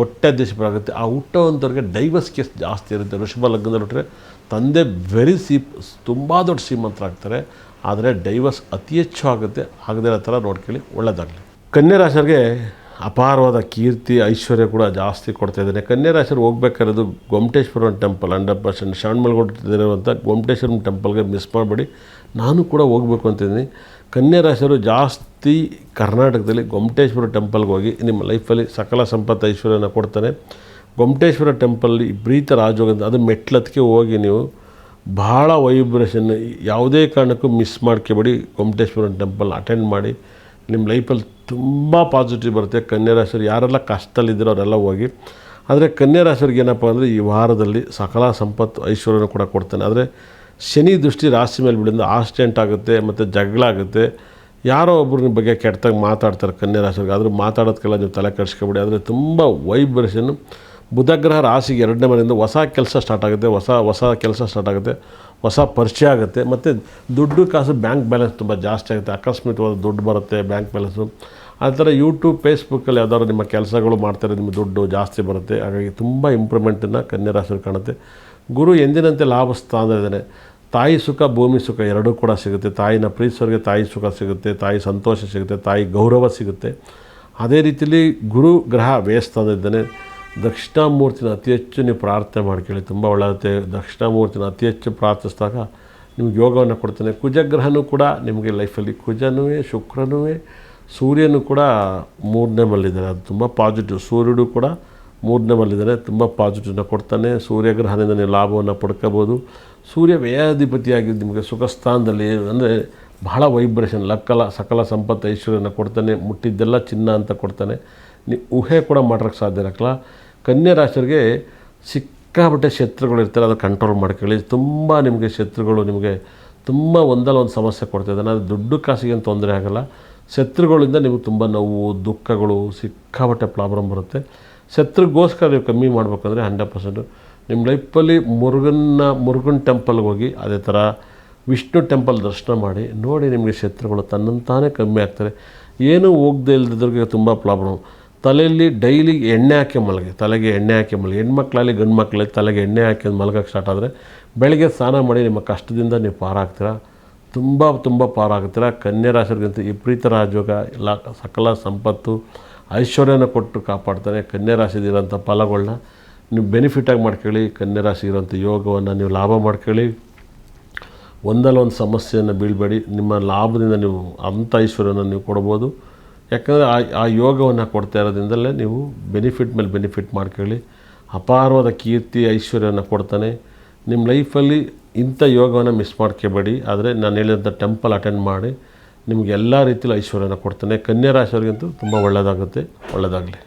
ಕೊಟ್ಟಾಧೀಶ್ವರಾಗುತ್ತೆ ಆ ಹುಟ್ಟೋವಂಥವ್ರಿಗೆ divorce case ಜಾಸ್ತಿ ಇರುತ್ತೆ. ಋಷಭ ಲಗ್ನದಲ್ಲಿ ಹುಟ್ಟರೆ ತಂದೆ ವೆರಿ ಸೀಪ್ ತುಂಬ ದೊಡ್ಡ ಶ್ರೀಮಂತರಾಗ್ತಾರೆ ಆದರೆ ಡೈವರ್ಸ್ ಅತಿ ಹೆಚ್ಚು ಆಗುತ್ತೆ. ಆಗದೇ ಇರೋ ಥರ ನೋಡ್ಕೊಳ್ಳಿ. ಒಳ್ಳೆಯದಾಗಲಿ ಕನ್ಯಾ ಅಪಾರವಾದ ಕೀರ್ತಿ, ಐಶ್ವರ್ಯ ಕೂಡ ಜಾಸ್ತಿ ಕೊಡ್ತಾ ಇದ್ದಾನೆ ಕನ್ಯಾ ರಾಶಿಯವ್ರು ಹೋಗ್ಬೇಕಾಗಿರೋದು ಗೊಮಟೇಶ್ವರ ಟೆಂಪಲ್ ಹಂಡ್ರೆಡ್ ಪರ್ಸೆಂಟ್ ಶ್ರವಣಮಲ್ಗೊಟ್ಟಿರುವಂಥ ಗೊಮಟೇಶ್ವರನ ಟೆಂಪಲ್ಗೆ ಮಿಸ್ ಮಾಡಬೇಡಿ. ನಾನು ಕೂಡ ಹೋಗಬೇಕು ಅಂತಿದ್ದೀನಿ ಕನ್ಯಾ ರಾಶಿಯವರು ಜಾಸ್ತಿ ಕರ್ನಾಟಕದಲ್ಲಿ ಗೊಮಟೇಶ್ವರ ಟೆಂಪಲ್ಗೆ ಹೋಗಿ ನಿಮ್ಮ ಲೈಫಲ್ಲಿ ಸಕಲ ಸಂಪತ್ತು ಐಶ್ವರ್ಯನ ಕೊಡ್ತಾನೆ. ಗೊಮಟೇಶ್ವರ ಟೆಂಪಲ್ಲಿ ಪ್ರೀತ ರಾಜಯೋಗ ಅದು ಮೆಟ್ಲತ್ಗೆ ಹೋಗಿ ನೀವು ಭಾಳ ವೈಬ್ರೇಷನ್, ಯಾವುದೇ ಕಾರಣಕ್ಕೂ ಮಿಸ್ ಮಾಡ್ಕೋಬೇಡಿ. ಗೊಮಟೇಶ್ವರ ಟೆಂಪಲ್ ಅಟೆಂಡ್ ಮಾಡಿ. ನಿಮ್ಮ ಲೈಫಲ್ಲಿ ತುಂಬ ಪಾಸಿಟಿವ್ ಬರುತ್ತೆ. ಕನ್ಯಾ ರಾಶಿಯವ್ರು ಯಾರೆಲ್ಲ ಕಷ್ಟದಲ್ಲಿದ್ದೀರೋ ಅವರೆಲ್ಲ ಹೋಗಿ. ಆದರೆ ಕನ್ಯಾ ರಾಶಿಯವ್ರಿಗೆ ಏನಪ್ಪ ಅಂದರೆ ಈ ವಾರದಲ್ಲಿ ಸಕಲ ಸಂಪತ್ತು ಐಶ್ವರ್ಯನ ಕೂಡ ಕೊಡ್ತಾನೆ. ಆದರೆ ಶನಿ ದೃಷ್ಟಿ ರಾಶಿ ಮೇಲೆ ಬಿಡಿಂದ ಆಕ್ಸಿಡೆಂಟ್ ಆಗುತ್ತೆ, ಮತ್ತು ಜಗಳ ಆಗುತ್ತೆ. ಯಾರೋ ಒಬ್ಬರು ಬಗ್ಗೆ ಕೆಟ್ಟದಾಗ ಮಾತಾಡ್ತಾರೆ ಕನ್ಯಾ ಆದರೂ ಮಾತಾಡೋದಕ್ಕೆಲ್ಲ ನೀವು ತಲೆ ಕೆಡಿಸ್ಕೊಬೇಡಿ. ಆದರೆ ತುಂಬ ವೈಬ್ರೇಷನ್ ಬುಧಗ್ರಹ ರಾಶಿಗೆ ಎರಡನೇ ಮನೆಯಿಂದ ಹೊಸ ಕೆಲಸ ಸ್ಟಾರ್ಟ್ ಆಗುತ್ತೆ. ಹೊಸ ಹೊಸ ಕೆಲಸ ಸ್ಟಾರ್ಟ್ ಆಗುತ್ತೆ. ಹೊಸ ಪರಿಚಯ ಆಗುತ್ತೆ. ಮತ್ತು ದುಡ್ಡು ಕಾಸು ಬ್ಯಾಂಕ್ ಬ್ಯಾಲೆನ್ಸ್ ತುಂಬ ಜಾಸ್ತಿ ಆಗುತ್ತೆ. ಆಕಸ್ಮಿಕವಾದ ದುಡ್ಡು ಬರುತ್ತೆ ಬ್ಯಾಂಕ್ ಬ್ಯಾಲೆನ್ಸು ಆ ಥರ ಯೂಟ್ಯೂಬ್ ಫೇಸ್ಬುಕ್ಕಲ್ಲಿ ಯಾವ್ದಾದ್ರು ನಿಮ್ಮ ಕೆಲಸಗಳು ಮಾಡ್ತಾರೆ, ನಿಮ್ಮ ದುಡ್ಡು ಜಾಸ್ತಿ ಬರುತ್ತೆ. ಹಾಗಾಗಿ ತುಂಬ ಇಂಪ್ರೂವ್ಮೆಂಟನ್ನು ಕನ್ಯಾ ರಾಶಿಯಲ್ಲಿ ಕಾಣುತ್ತೆ. ಗುರು ಎಂದಿನಂತೆ ಲಾಭ ಸ್ಥಾನದಲ್ಲಿದ್ದಾನೆ ತಾಯಿ ಸುಖ, ಭೂಮಿ ಸುಖ ಎರಡೂ ಕೂಡ ಸಿಗುತ್ತೆ. ತಾಯಿನ ಪ್ರೀತಿಸೋರಿಗೆ ತಾಯಿ ಸುಖ ಸಿಗುತ್ತೆ, ತಾಯಿ ಸಂತೋಷ ಸಿಗುತ್ತೆ, ತಾಯಿ ಗೌರವ ಸಿಗುತ್ತೆ. ಅದೇ ರೀತಿಯಲ್ಲಿ ಗುರು ಗ್ರಹ ವ್ಯಯಸ್ಥಾನದಿದ್ದಾನೆ ದಕ್ಷಿಣಾಮೂರ್ತಿನ ಅತಿ ಹೆಚ್ಚು ನೀವು ಪ್ರಾರ್ಥನೆ ಮಾಡ್ಕೊಳ್ಳಿ ತುಂಬ ಒಳ್ಳೆಯತ್ತೆ ದಕ್ಷಿಣಾಮೂರ್ತಿನ ಅತಿ ಹೆಚ್ಚು ಪ್ರಾರ್ಥಿಸಿದಾಗ ನಿಮ್ಗೆ ಯೋಗವನ್ನು ಕೊಡ್ತಾನೆ. ಕುಜಗ್ರಹನೂ ಕೂಡ ನಿಮಗೆ ಲೈಫಲ್ಲಿ ಕುಜನೂ ಶುಕ್ರನೂ ಸೂರ್ಯನೂ ಕೂಡ ಮೂರನೇ ಮಲ್ಲಿದ್ದಾರೆ ಅದು ತುಂಬ ಪಾಸಿಟಿವ್ ಸೂರ್ಯನು ಕೂಡ ಮೂರನೇ ಬಲ್ಲಿದ್ದಾರೆ ತುಂಬ ಪಾಸಿಟಿವ್ನ ಕೊಡ್ತಾನೆ. ಸೂರ್ಯಗ್ರಹದಿಂದ ನೀವು ಲಾಭವನ್ನು ಪಡ್ಕೋಬೋದು. ಸೂರ್ಯ ವ್ಯಯಾಧಿಪತಿಯಾಗಿ ನಿಮಗೆ ಸುಖ ಸ್ಥಾನದಲ್ಲಿ ಅಂದರೆ ಬಹಳ ವೈಬ್ರೇಷನ್ ಲಕ್ಕಲ, ಸಕಲ ಸಂಪತ್ತು ಐಶ್ವರ್ಯನ ಕೊಡ್ತಾನೆ. ಮುಟ್ಟಿದ್ದೆಲ್ಲ ಚಿನ್ನ ಅಂತ ಕೊಡ್ತಾನೆ. ನೀವು ಊಹೆ ಕೂಡ ಮಾಡೋಕ್ಕೆ ಸಾಧ್ಯ ಇರಕ್ಕಲ್ಲ. ಕನ್ಯಾ ರಾಶಿಯರಿಗೆ ಸಿಕ್ಕಾಪಟ್ಟೆ ಶತ್ರುಗಳು ಇರ್ತಾರೆ, ಅದನ್ನು ಕಂಟ್ರೋಲ್ ಮಾಡ್ಕೊಳ್ಳಿ. ತುಂಬ ನಿಮಗೆ ಶತ್ರುಗಳು ನಿಮಗೆ ತುಂಬ ಒಂದಲ್ಲ ಒಂದು ಸಮಸ್ಯೆ ಕೊಡ್ತಾ ಇದ್ದಾನೆ ಅದು ದುಡ್ಡು ಕಾಸಿಗೆ ಏನು ತೊಂದರೆ ಆಗೋಲ್ಲ. ಶತ್ರುಗಳಿಂದ ನಿಮಗೆ ತುಂಬ ನೋವು, ದುಃಖಗಳು, ಸಿಕ್ಕಾಪಟ್ಟೆ ಪ್ರಾಬ್ಲಮ್ ಬರುತ್ತೆ. ಶತ್ರುಗೋಸ್ಕರ ನೀವು ಕಮ್ಮಿ ಮಾಡಬೇಕಂದ್ರೆ ಹಂಡ್ರೆಡ್ ಪರ್ಸೆಂಟು. ನಿಮ್ಮ ಲೈಫಲ್ಲಿ ಮುರುಗನ್ನ, ಮುರುಗನ್ ಟೆಂಪಲ್ಗೆ ಹೋಗಿ ಅದೇ ಥರ ವಿಷ್ಣು ಟೆಂಪಲ್ ದರ್ಶನ ಮಾಡಿ, ನೋಡಿ ನಿಮಗೆ ಶತ್ರುಗಳು ತನ್ನಂತಾನೇ ಕಮ್ಮಿ ಆಗ್ತಾರೆ. ಏನೂ ಹೋಗದೆ ಇಲ್ದಿದ್ರಿಗೆ ತುಂಬ ಪ್ರಾಬ್ಲಮ್. ತಲೆಯಲ್ಲಿ ಡೈಲಿ ಎಣ್ಣೆ ಹಾಕಿ ಮಲಗಿ, ತಲೆಗೆ ಎಣ್ಣೆ ಹಾಕಿ ಮಲಗಿ. ಹೆಣ್ಮಕ್ಳಲ್ಲಿ ಗಂಡು ಮಕ್ಕಳಲ್ಲಿ ತಲೆಗೆ ಎಣ್ಣೆ ಹಾಕಿ ಮಲಗಕ್ಕೆ ಸ್ಟಾರ್ಟ್ ಆದರೆ ಬೆಳಗ್ಗೆ ಸ್ನಾನ ಮಾಡಿ ನಿಮ್ಮ ಕಷ್ಟದಿಂದ ನೀವು ಪಾರಾಗ್ತೀರಾ? ತುಂಬ ತುಂಬ ಪಾರಾಗ್ತೀರಾ? ಕನ್ಯಾ ರಾಶಿಗಿಂತ ವಿಪರೀತ ರಾಜಯೋಗ, ಎಲ್ಲ ಸಕಲ ಸಂಪತ್ತು. ಐಶ್ವರ್ಯನ ಕೊಟ್ಟು ಕಾಪಾಡ್ತಾನೆ ಕನ್ಯಾ ರಾಶಿದಿರೋಂಥ ಫಲಗಳನ್ನ ನೀವು ಬೆನಿಫಿಟಾಗಿ ಮಾಡ್ಕೊಳ್ಳಿ. ಕನ್ಯಾ ರಾಶಿ ಇರೋಂಥ ಯೋಗವನ್ನು ನೀವು ಲಾಭ ಮಾಡ್ಕೊಳ್ಳಿ. ಒಂದಲ್ಲ ಒಂದು ಸಮಸ್ಯೆಯನ್ನು ಬೀಳಬೇಡಿ. ನಿಮ್ಮ ಲಾಭದಿಂದ ನೀವು ಅಂಥ ಐಶ್ವರ್ಯನ ನೀವು ಕೊಡ್ಬೋದು. ಯಾಕಂದರೆ ಆ ಆ ಯೋಗವನ್ನು ಕೊಡ್ತಾ ಇರೋದ್ರಿಂದಲೇ ನೀವು ಬೆನಿಫಿಟ್ ಮೇಲೆ ಬೆನಿಫಿಟ್ ಮಾಡ್ಕೊಳ್ಳಿ. ಅಪಾರವಾದ ಕೀರ್ತಿ, ಐಶ್ವರ್ಯನ ಕೊಡ್ತಾನೆ. ನಿಮ್ಮ ಲೈಫಲ್ಲಿ ಇಂಥ ಯೋಗವನ್ನು ಮಿಸ್ ಮಾಡ್ಕೋಬೇಡಿ. ಆದರೆ ನಾನು ಹೇಳಿದಂಥ ಟೆಂಪಲ್ ಅಟೆಂಡ್ ಮಾಡಿ. ನಿಮಗೆ ಎಲ್ಲ ರೀತಿಯಲ್ಲಿ ಐಶ್ವರ್ಯನ ಕೊಡ್ತಾನೆ. ಕನ್ಯಾ ರಾಶಿಯವ್ರಿಗಂತೂ ತುಂಬ ಒಳ್ಳೆಯದಾಗುತ್ತೆ ಒಳ್ಳೆಯದಾಗಲಿ